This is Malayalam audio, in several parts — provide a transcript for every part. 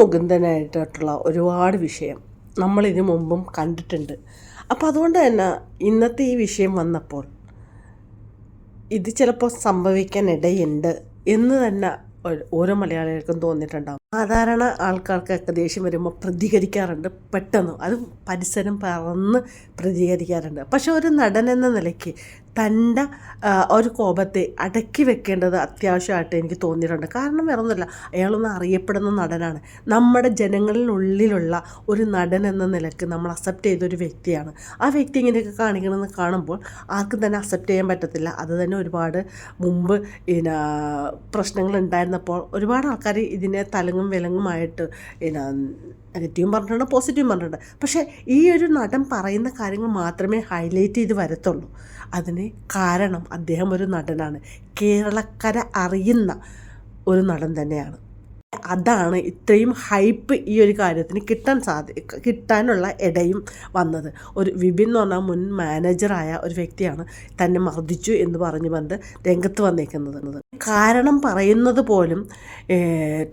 മുകുന്ദനായിട്ടുള്ള ഒരുപാട് വിഷയം നമ്മളിതിനു മുമ്പും കണ്ടിട്ടുണ്ട്. അപ്പോൾ അതുകൊണ്ട് തന്നെ ഇന്നത്തെ ഈ വിഷയം വന്നപ്പോൾ ഇത് ചിലപ്പോൾ സംഭവിക്കാൻ ഇടയുണ്ട് എന്ന് തന്നെ ഓരോ മലയാളികൾക്കും തോന്നിയിട്ടുണ്ടാകും സാധാരണ ആൾക്കാർക്കൊക്കെ ദേഷ്യം വരുമ്പോൾ പ്രതികരിക്കാറുണ്ട് പെട്ടെന്ന്. അത് പരിസരം പറന്ന് പ്രതികരിക്കാറുണ്ട്. പക്ഷെ ഒരു നടൻ എന്ന നിലയ്ക്ക് തന്റെ ഒരു കോപത്തെ അടക്കി വെക്കേണ്ടത് അത്യാവശ്യമായിട്ട് എനിക്ക് തോന്നിയിട്ടുണ്ട്. കാരണം വേറൊന്നുമില്ല അയാളൊന്നും അറിയപ്പെടുന്ന നടനാണ്. നമ്മുടെ ജനങ്ങളിലുള്ളിലുള്ള ഒരു നടൻ എന്ന നിലയ്ക്ക് നമ്മൾ അക്സെപ്റ്റ് ചെയ്തൊരു വ്യക്തിയാണ്. ആ വ്യക്തി ഇങ്ങനെയൊക്കെ കാണിക്കണമെന്ന് കാണുമ്പോൾ ആർക്കും തന്നെ അക്സെപ്റ്റ് ചെയ്യാൻ പറ്റത്തില്ല. അത് തന്നെ ഒരുപാട് മുമ്പ് പിന്നെ പ്രശ്നങ്ങൾ ഉണ്ടായിരുന്നപ്പോൾ ഒരുപാട് ആൾക്കാർ ഇതിനെ തലങ്ങും വിലങ്ങുമായിട്ട് പിന്നെ നെഗറ്റീവും പറഞ്ഞിട്ടുണ്ട് പോസിറ്റീവും പറഞ്ഞിട്ടുണ്ട്. പക്ഷേ ഈ ഒരു നടൻ പറയുന്ന കാര്യങ്ങൾ മാത്രമേ ഹൈലൈറ്റ് ചെയ്ത് വരത്തുള്ളൂ. അതിന് കാരണം അദ്ദേഹം ഒരു നടനാണ്. കേരളക്കര അറിയുന്ന ഒരു നടൻ തന്നെയാണ്. അതാണ് ഇത്രയും ഹൈപ്പ് ഈ ഒരു കാര്യത്തിന് കിട്ടാൻ സാധി കിട്ടാനുള്ള ഇടയും വന്നത്. ഒരു വിപിൻ എന്ന് പറഞ്ഞാൽ മുൻ മാനേജറായ ഒരു വ്യക്തിയാണ് തന്നെ മർദ്ദിച്ചു എന്ന് പറഞ്ഞു വന്ന് രംഗത്ത് വന്നേക്കുന്നത്. കാരണം പറയുന്നത് പോലും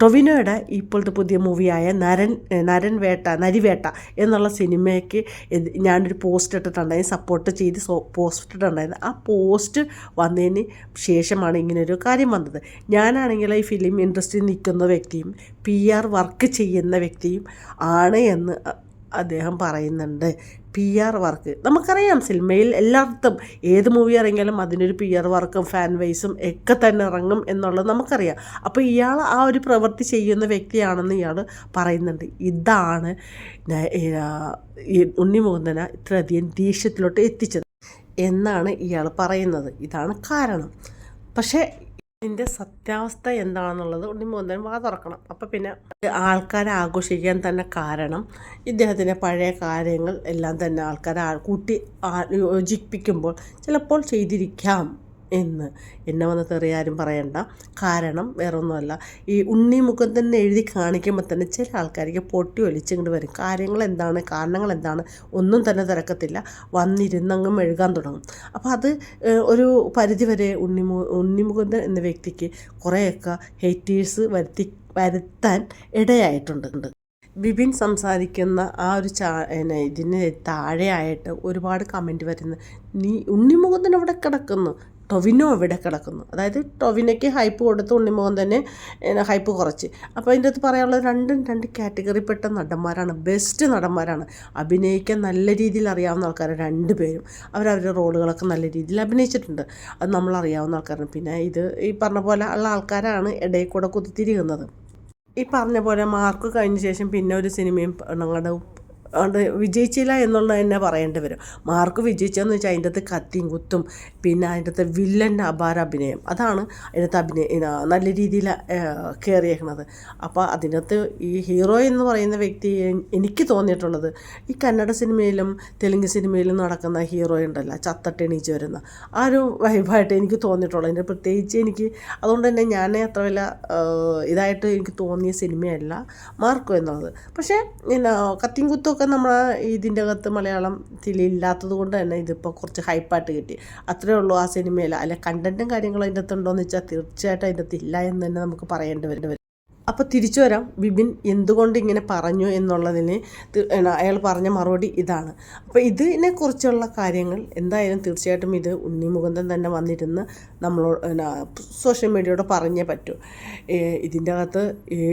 ടൊവിനോയുടെ ഇപ്പോഴത്തെ പുതിയ മൂവിയായ നരൻ നരൻ വേട്ട നരിവേട്ട എന്നുള്ള സിനിമയ്ക്ക് ഞാനൊരു പോസ്റ്റ് ഇട്ടിട്ടുണ്ടായിരുന്നു സപ്പോർട്ട് ചെയ്ത് പോസ്റ്റ് ഇട്ടിട്ടുണ്ടായിരുന്നു. ആ പോസ്റ്റ് വന്നതിന് ശേഷമാണ് ഇങ്ങനൊരു കാര്യം വന്നത്. ഞാനാണെങ്കിൽ ഈ ഫിലിം ഇൻഡസ്ട്രിയിൽ നിൽക്കുന്ന വ്യക്തിയും പി ആർ വർക്ക് ചെയ്യുന്ന വ്യക്തിയും ആണ് എന്ന് അദ്ദേഹം പറയുന്നുണ്ട്. പി ആർ വർക്ക് നമുക്കറിയാം സിനിമയിൽ എല്ലായിടത്തും ഏത് മൂവി ഇറങ്ങിയാലും അതിനൊരു പി ആർ വർക്കും ഫാൻ വൈസും ഒക്കെ തന്നെ ഇറങ്ങും എന്നുള്ളത് നമുക്കറിയാം. അപ്പോൾ ഇയാൾ ആ ഒരു പ്രവൃത്തി ചെയ്യുന്ന വ്യക്തിയാണെന്ന് ഇയാൾ പറയുന്നുണ്ട്. ഇതാണ് ഉണ്ണിമുകുന്ദന ഇത്രയധികം ദേഷ്യത്തിലോട്ട് എത്തിച്ചത് എന്നാണ് ഇയാൾ പറയുന്നത്. ഇതാണ് കാരണം. പക്ഷേ ഇതിന്റെ സത്യാവസ്ഥ എന്താണെന്നുള്ളത് ഉണ്ണിമുകുന്ദൻ വാ തുറക്കണം. അപ്പം പിന്നെ ആൾക്കാരെ ആഘോഷിക്കാൻ തന്നെ കാരണം ഇദ്ദേഹത്തിന്റെ പഴയ കാര്യങ്ങൾ എല്ലാം തന്നെ ആൾക്കാരെ കൂട്ടി യോജിപ്പിക്കുമ്പോൾ ചിലപ്പോൾ ചെയ്തിരിക്കാം. എന്ന്. എന്നെ വന്ന് ആരും പറയണ്ട. കാരണം വേറൊന്നുമല്ല. ഈ ഉണ്ണി തന്നെ എഴുതി കാണിക്കുമ്പോൾ തന്നെ ചില ആൾക്കാർക്ക് പൊട്ടി ഒലിച്ചിങ്ങോട്ട് വരും. കാര്യങ്ങൾ എന്താണ്? കാരണങ്ങൾ എന്താണ്? ഒന്നും തന്നെ തിരക്കത്തില്ല. വന്നിരുന്നങ്ങും എഴുകാൻ തുടങ്ങും. അപ്പോൾ അത് ഒരു പരിധിവരെ ഉണ്ണിമു ഉണ്ണിമുകുന്ദൻ എന്ന വ്യക്തിക്ക് കുറേയൊക്കെ ഹെയ്റ്റേഴ്സ് വരുത്തി വരുത്താൻ ഇടയായിട്ടുണ്ട്. ബിബിൻ സംസാരിക്കുന്ന ആ ഒരു ചാ ഇതിന് താഴെയായിട്ട് ഒരുപാട് കമന്റ് വരുന്നു. നീ ഉണ്ണിമുഖത്തിന് അവിടെ കിടക്കുന്നു. ടൊവിനോ ഇവിടെ കിടക്കുന്നു. അതായത് ടൊവിനയ്ക്ക് ഹൈപ്പ് കൊടുത്ത് ഉണ്ണിമുഖം തന്നെ ഹൈപ്പ് കുറച്ച്. അപ്പോൾ അതിന്റെ അകത്ത് പറയാനുള്ളത് രണ്ടും രണ്ട് കാറ്റഗറിപ്പെട്ട നടന്മാരാണ്. ബെസ്റ്റ് നടന്മാരാണ്. അഭിനയിക്കാൻ നല്ല രീതിയിൽ അറിയാവുന്ന ആൾക്കാർ രണ്ടുപേരും അവരവരുടെ റോളുകളൊക്കെ നല്ല രീതിയിൽ അഭിനയിച്ചിട്ടുണ്ട്. അത് നമ്മൾ അറിയാവുന്ന ആൾക്കാരാണ്. പിന്നെ ഇത് ഈ പറഞ്ഞ പോലെ ഉള്ള ആൾക്കാരാണ് ഇടയിൽ കൂടെ കുത്തിത്തിരികുന്നത് ഈ പറഞ്ഞ പോലെ മാർക്ക് കഴിഞ്ഞ ശേഷം പിന്നെ ഒരു സിനിമയും ഞങ്ങളുടെ അത് വിജയിച്ചില്ല എന്നുള്ളത് തന്നെ പറയേണ്ടി വരും. മാർക്ക് വിജയിച്ചതെന്ന് വെച്ചാൽ അതിന്റെ അകത്ത് കത്തിയും കുത്തും പിന്നെ അതിന്റെ അകത്ത് വില്ലന്റെ അപാര അഭിനയം. അതാണ് അതിനകത്ത് അഭിനയ നല്ല രീതിയിൽ കയറിയേക്കണത് അപ്പോൾ അതിനകത്ത് ഈ ഹീറോ എന്ന് പറയുന്ന വ്യക്തി എനിക്ക് തോന്നിയിട്ടുള്ളത് ഈ കന്നഡ സിനിമയിലും തെലുങ്ക് സിനിമയിലും നടക്കുന്ന ഹീറോ ഉണ്ടല്ലോ ചത്തട്ടെണീച്ച് വരുന്ന. ആ ഒരു വൈബായിട്ട് എനിക്ക് തോന്നിയിട്ടുള്ളത്. അതിന്റെ പ്രത്യേകിച്ച് എനിക്ക് അതുകൊണ്ട് തന്നെ ഞാൻ അത്ര വല്ല ഇതായിട്ട് എനിക്ക് തോന്നിയ സിനിമയല്ല മാർക്കോ എന്നുള്ളത്. പക്ഷേ പിന്നെ കത്തിയും കുത്തുമൊക്കെ നമ്മൾ ഇതിന്റെ അകത്ത് മലയാളം ഇല്ലാത്തത് കൊണ്ട് തന്നെ ഇതിപ്പോൾ കുറച്ച് ഹൈപ്പായിട്ട് കിട്ടി. അത്രേ ഉള്ളൂ ആ സിനിമയിൽ അല്ലെ കണ്ടന്റും കാര്യങ്ങളും അതിന്റെ അകത്ത് ഉണ്ടോയെന്ന് വെച്ചാൽ തീർച്ചയായിട്ടും അതിന്റെ അകത്ത് ഇല്ല എന്ന് തന്നെ നമുക്ക് പറയേണ്ടി വരും. അപ്പോൾ തിരിച്ചു വരാം. വിപിൻ എന്തുകൊണ്ട് ഇങ്ങനെ പറഞ്ഞു എന്നുള്ളതിന് അയാൾ പറഞ്ഞ മറുപടി ഇതാണ്. അപ്പോൾ ഇതിനെക്കുറിച്ചുള്ള കാര്യങ്ങൾ എന്തായാലും തീർച്ചയായിട്ടും ഇത് ഉണ്ണി മുകുന്ദൻ തന്നെ വന്നിരുന്ന് നമ്മളോട് സോഷ്യൽ മീഡിയയോട് പറഞ്ഞേ പറ്റൂ. ഇതിന്റെ അകത്ത്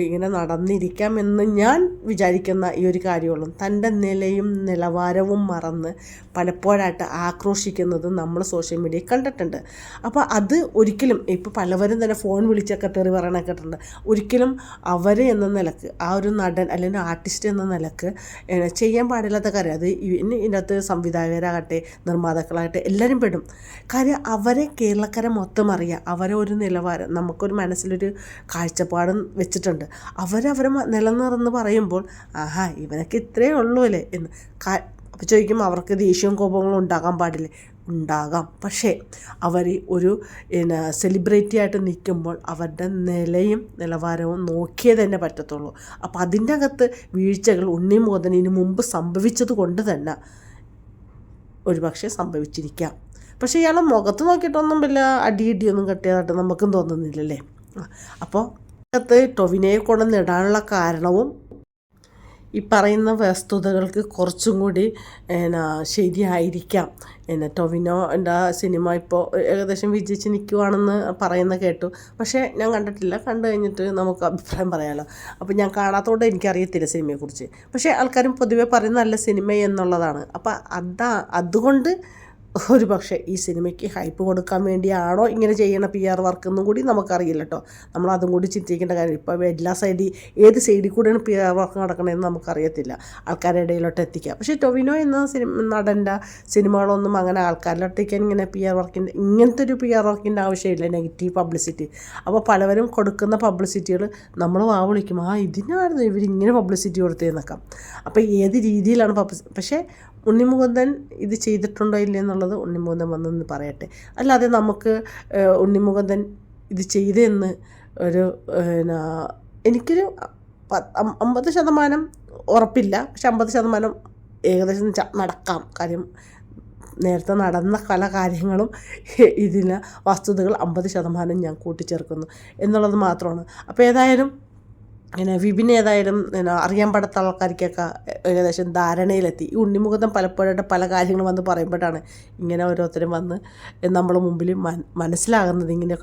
ഇങ്ങനെ നടന്നിരിക്കാം എന്ന് ഞാൻ വിചാരിക്കുന്ന ഈ ഒരു കാര്യമുള്ളൂ. തന്റെ നിലയും നിലവാരവും മറന്ന് പലപ്പോഴായിട്ട് ആക്രോശിക്കുന്നത് നമ്മൾ സോഷ്യൽ മീഡിയയിൽ കണ്ടിട്ടുണ്ട്. അപ്പോൾ അത് ഒരിക്കലും ഇപ്പോൾ പലവരും തന്നെ ഫോൺ വിളിച്ചൊക്കെ തെറി പറയണ കേട്ടിട്ടുണ്ട്. ഒരിക്കലും അവർ എന്ന നിലയ്ക്ക് ആ ഒരു നടൻ അല്ലെങ്കിൽ ആർട്ടിസ്റ്റ് എന്ന നിലയ്ക്ക് ചെയ്യാൻ പാടില്ലാത്ത കാര്യം അത് ഇതിനകത്ത് സംവിധായകരാകട്ടെ നിർമ്മാതാക്കളാകട്ടെ എല്ലാവരും പെടും. കാര്യം അവരെ കേരളക്കര മൊത്തം അറിയാം. അവരെ ഒരു നിലവാരം നമുക്കൊരു മനസ്സിലൊരു കാഴ്ചപ്പാടും വെച്ചിട്ടുണ്ട്. അവരവരെ നിലനിറന്ന് പറയുമ്പോൾ ആഹാ ഇവനൊക്കെ ഇത്രയേ ഉള്ളൂ അല്ലേ? എന്ന്. അപ്പോൾ ചോദിക്കും അവർക്ക് ദേഷ്യവും കോപങ്ങളും ഉണ്ടാകാൻ പാടില്ലേ? ഉണ്ടാകാം. പക്ഷേ അവർ ഒരു പിന്നെ സെലിബ്രിറ്റി ആയിട്ട് നിൽക്കുമ്പോൾ അവരുടെ നിലയും നിലവാരവും നോക്കിയേ തന്നെ പറ്റത്തുള്ളൂ. അപ്പോൾ അതിന്റെ അകത്ത് വീഴ്ചകൾ ഉണ്ണി മോദനിന് മുമ്പ് സംഭവിച്ചത് കൊണ്ട് തന്നെ ഒരുപക്ഷെ സംഭവിച്ചിരിക്കാം. പക്ഷേ ഇയാളെ മുഖത്ത് നോക്കിയിട്ടൊന്നും വല്ല അടിയിടിയൊന്നും കെട്ടിയതായിട്ട് നമുക്കും തോന്നുന്നില്ലല്ലേ? അപ്പോൾ ടൊവിനയെ കൊണ്ട് ഇടാനുള്ള കാരണവും ഈ പറയുന്ന വസ്തുതകൾക്ക് കുറച്ചും കൂടി എന്നാ ശരിയായിരിക്കാം. എന്നെ ടൊവിനോ എന്റെ സിനിമ ഇപ്പോൾ ഏകദേശം വിജയിച്ച് നിൽക്കുവാണെന്ന് പറയുന്ന കേട്ടു. പക്ഷേ ഞാൻ കണ്ടിട്ടില്ല. കണ്ടു കഴിഞ്ഞിട്ട് നമുക്ക് അഭിപ്രായം പറയാമല്ലോ അപ്പോൾ ഞാൻ കാണാത്തതുകൊണ്ട് എനിക്കറിയത്തില്ല സിനിമയെക്കുറിച്ച്. പക്ഷേ ആൾക്കാരും പൊതുവേ പറയുന്ന നല്ല സിനിമ എന്നുള്ളതാണ്. അപ്പോൾ അതാ അതുകൊണ്ട് ഒരു പക്ഷേ ഈ സിനിമയ്ക്ക് ഹൈപ്പ് കൊടുക്കാൻ വേണ്ടിയാണോ ഇങ്ങനെ ചെയ്യണ പി ആർ വർക്ക് എന്നും കൂടി നമുക്കറിയില്ല കേട്ടോ നമ്മൾ അതും കൂടി ചിന്തിക്കേണ്ട കാര്യം ഇപ്പോൾ എല്ലാ സൈഡിൽ ഏത് സൈഡിൽ കൂടെയാണ് പി ആർ വർക്ക് നടക്കണമെന്ന് നമുക്കറിയത്തില്ല. ആൾക്കാരുടെ ഇടയിലോട്ട് എത്തിക്കുക പക്ഷേ ടൊവിനോ എന്ന സിനിമ നടന്റെ സിനിമകളൊന്നും അങ്ങനെ ആൾക്കാരിലോട്ടേക്കാൻ ഇങ്ങനെ പി ആർ വർക്കിന്റെ ഇങ്ങനത്തെ ഒരു പി ആർ വർക്കിന്റെ ആവശ്യമില്ല. നെഗറ്റീവ് പബ്ലിസിറ്റി അപ്പോൾ പലവരും കൊടുക്കുന്ന പബ്ലിസിറ്റികൾ നമ്മൾ വാ വിളിക്കും. ആ ഇതിനായിരുന്നു ഇവരിങ്ങനെ പബ്ലിസിറ്റി കൊടുത്തതെന്നൊക്കെ അപ്പോൾ ഏത് രീതിയിലാണ് പബ്ലിസി പക്ഷേ ഉണ്ണിമുകുന്ദൻ ഇത് ചെയ്തിട്ടുണ്ടോ ഇല്ല എന്നുള്ളത് ഉണ്ണിമുകുന്ദൻ വന്നെന്ന് പറയട്ടെ. അല്ലാതെ നമുക്ക് ഉണ്ണിമുകുന്ദൻ ഇത് ചെയ്തെന്ന് ഒരു പിന്നെ എനിക്കൊരു അമ്പത് ശതമാനം ഉറപ്പില്ല. പക്ഷെ അമ്പത് ശതമാനം ഏകദേശം നടക്കാം. കാര്യം നേരത്തെ നടന്ന പല കാര്യങ്ങളും ഇതിന് വസ്തുതകൾ അമ്പത് ശതമാനം ഞാൻ കൂട്ടിച്ചേർക്കുന്നു എന്നുള്ളത് മാത്രമാണ്. അപ്പോൾ ഏതായാലും പിന്നെ വിപിൻ ഏതായാലും പിന്നെ അറിയാൻ പാടാത്ത ആൾക്കാർക്കൊക്കെ ഏകദേശം ധാരണയിലെത്തി. ഈ ഉണ്ണിമുഖത്തും പലപ്പോഴായിട്ട് പല കാര്യങ്ങളും വന്ന് പറയുമ്പോഴാണ് ഇങ്ങനെ ഓരോരുത്തരും വന്ന് നമ്മളെ മുമ്പിൽ മനസ്സിലാകുന്നത് ഇങ്ങനെയൊക്കെ